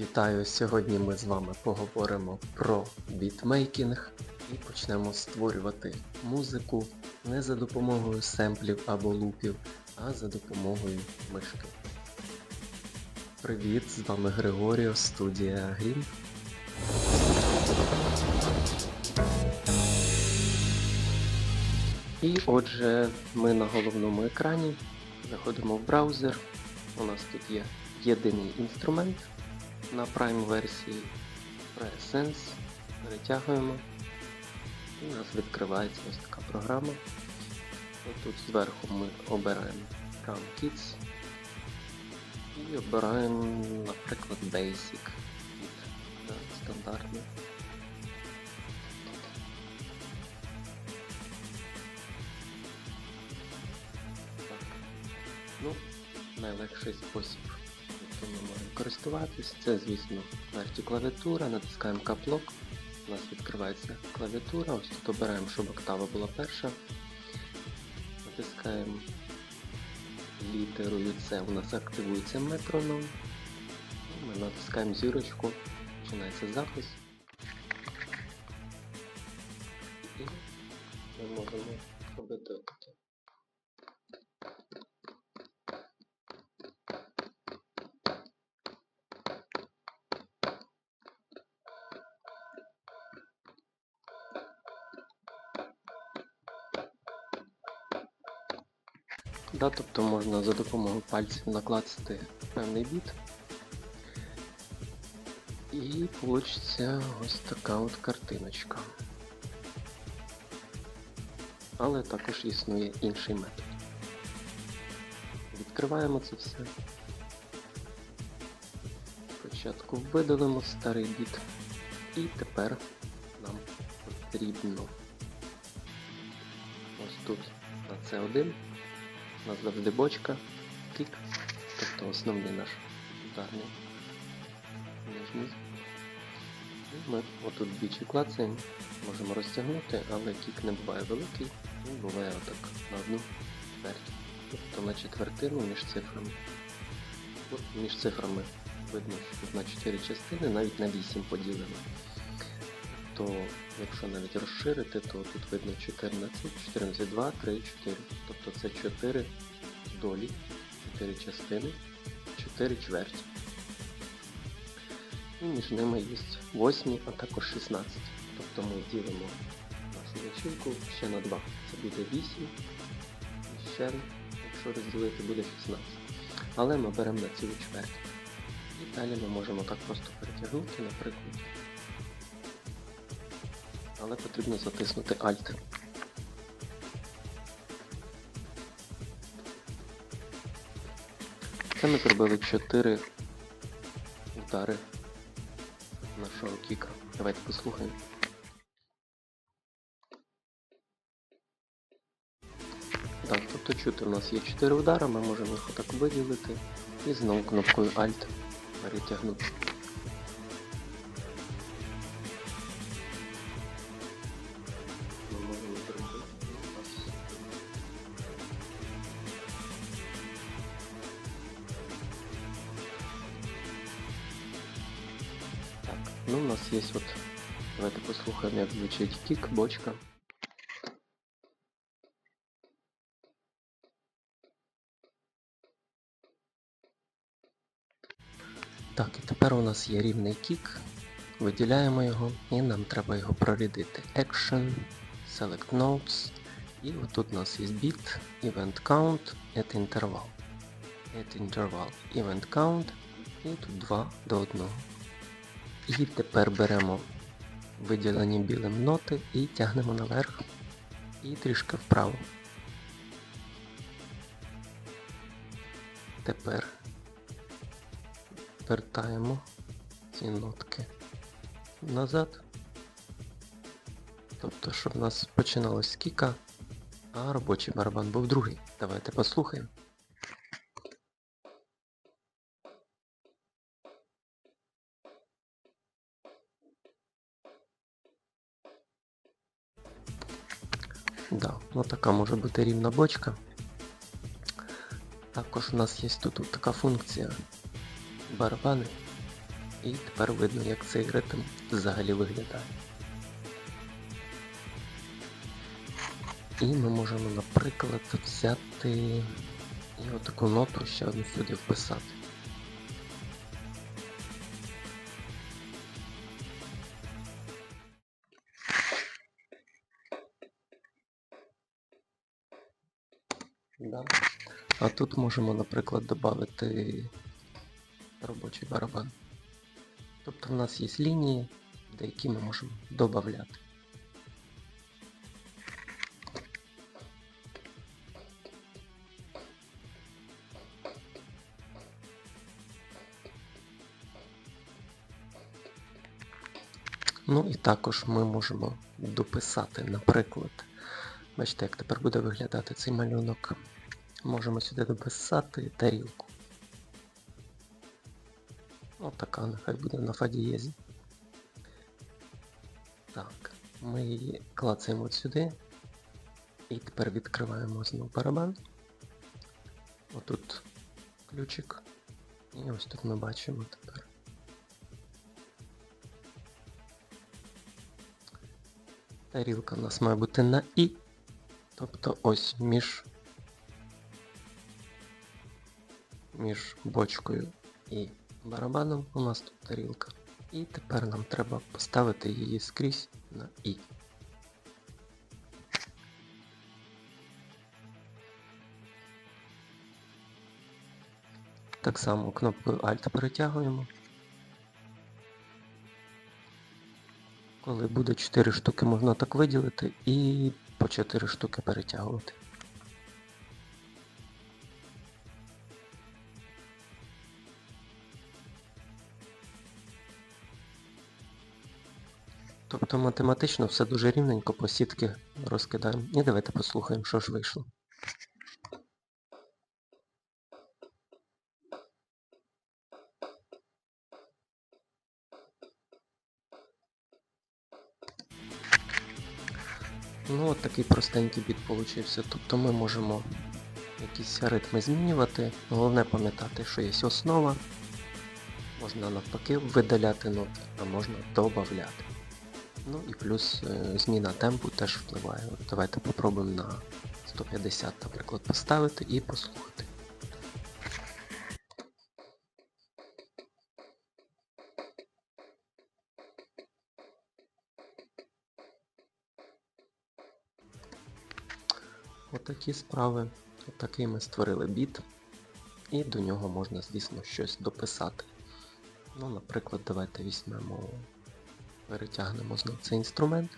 Вітаю! Сьогодні ми з вами поговоримо про бітмейкінг і почнемо створювати музику не за допомогою семплів або лупів, а за допомогою мишки. Привіт! З вами Григоріо, студія Грім. І отже, ми на головному екрані заходимо в браузер. У нас тут є єдиний інструмент на Prime версії Presence. Перетягуємо. І у нас відкривається ось така програма. Тут зверху ми обираємо Run Kids і обираємо, наприклад, Basic. Да, стандартний. Ну, найлегший спосіб, ми можемо користуватись, це, звісно, верті клавіатура, натискаємо каплок, у нас відкривається клавіатура, ось тут обираємо, щоб октава була перша. Натискаємо літерою С, у нас активується метроном. Ми натискаємо зірочку, починається запис. І ми можемо робити Да, тобто можна за допомогою пальців наклацати певний біт. І вийде ось така от картиночка. Але також існує інший метод. Відкриваємо це все. Спочатку видалимо старий біт. І тепер нам потрібно ось тут на C1 у нас завжди бочка, кік, тобто основний наш ударний нижній. Ми отут двічі клацаємо, можемо розтягнути, але кік не буває великий, він буває отак на одну чверть. Тобто на четвертину між цифрами. От між цифрами видно, що тут на 4 частини, навіть на 8 поділено. То якщо навіть розширити, то тут видно 14, 14, 2, 3, 4. Тобто це 4 долі, 4 частини, 4 чверті. І між ними є 8, а також 16. Тобто ми ділимо нашу ячейку ще на 2. Це буде 8. І ще, якщо розділити, буде 16. Але ми беремо на цілу чверть. І далі ми можемо так просто перетягнути, наприклад. Але потрібно затиснути Alt. Це ми зробили 4 удари нашого кіка. Давайте послухаємо. Так, тобто чути, у нас є 4 удари, ми можемо їх отак виділити і знову кнопкою Alt перетягнути. Ну у нас есть вот, давайте послухаємо, як звучить кік, бочка. Так, і тепер у нас є рівний кік. Виділяємо його і нам треба його прорядити. Action, Select Notes. І отут у нас є beat, Event Count, Add Interval. Add Interval, Event Count. І тут 2 до 1. І тепер беремо виділені білим ноти і тягнемо наверх і трішки вправо. Тепер вертаємо ці нотки назад. Тобто, щоб у нас починалось з кіка, а робочий барабан був другий. Давайте послухаємо. Да, ну така може бути рівна бочка. Також у нас є тут така функція барабани. І тепер видно, як цей ритм взагалі виглядає. І ми можемо, наприклад, взяти і отаку ноту ще одну сюди вписати. Да. А тут можемо, наприклад, додати робочий барабан. Тобто в нас є лінії, деякі ми можемо додати. Ну і також ми можемо дописати, наприклад, бачите, як тепер буде виглядати цей малюнок. Можемо сюди дописати тарілку. Отака нехай буде на фадієзі. Так, ми її клацаємо от сюди. І тепер відкриваємо знову барабан. Отут ключик. І ось тут ми бачимо тепер. Тарілка у нас має бути на І. Тобто ось між між бочкою і барабаном у нас тут тарілка. І тепер нам треба поставити її скрізь на І. Так само кнопкою Alt перетягуємо. Коли буде 4 штуки, можна так виділити і по 4 штуки перетягувати. Тобто математично все дуже рівненько по сітки розкидаємо. І давайте послухаємо, що ж вийшло. Ну от такий простенький біт получився. Тобто ми можемо якісь ритми змінювати. Головне пам'ятати, що є основа. Можна навпаки видаляти ноти, а можна додати. Ну і плюс е, зміна темпу теж впливає. Давайте попробуємо на 150, наприклад, поставити і послухати. Отакі справи. Отакий ми створили біт. І до нього можна, звісно, щось дописати. Ну, наприклад, давайте візьмемо, перетягнемо знову цей інструмент.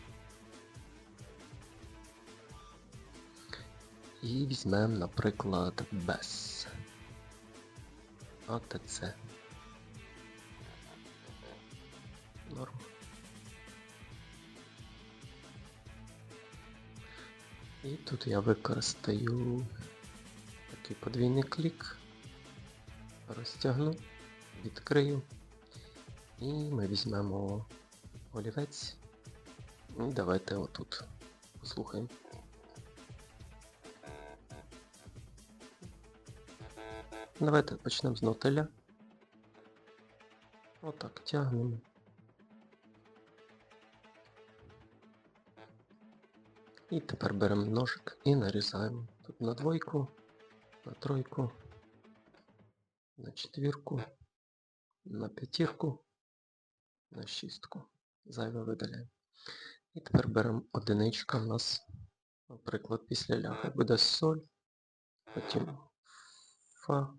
І візьмемо, наприклад, без АТЦ. Норм. І тут я використаю такий подвійний клік, розтягну, відкрию. І ми візьмемо олівець. І давайте отут послухаємо. Давайте почнемо з нотеля. Отак тягнемо. І тепер беремо ножик і нарізаємо. Тут на двойку, на тройку, на четвірку, на п'ятірку, на шістку. Зайве видаляємо. І тепер беремо одиничка у нас, наприклад, після ляха буде соль, потім фа,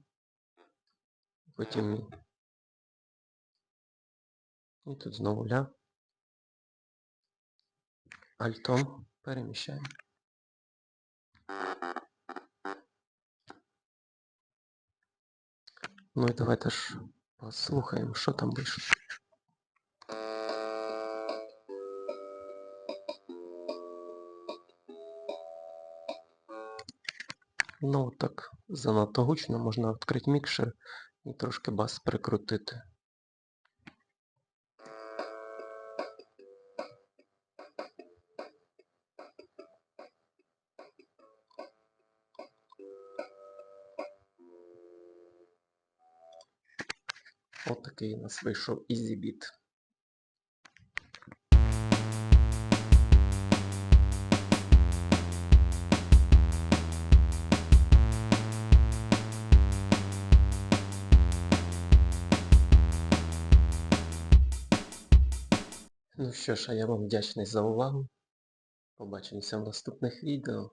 потім мі. І тут знову ля. Альтом переміщаємо. Ну і давайте ж послухаємо, що там вийшло. Ну так, занадто гучно, можна відкрити мікшер і трошки бас прикрутити. Отак. Такий у нас вийшов ізібіт. Ну що ж, а я вам вдячний за увагу. Побачимося в наступних відео.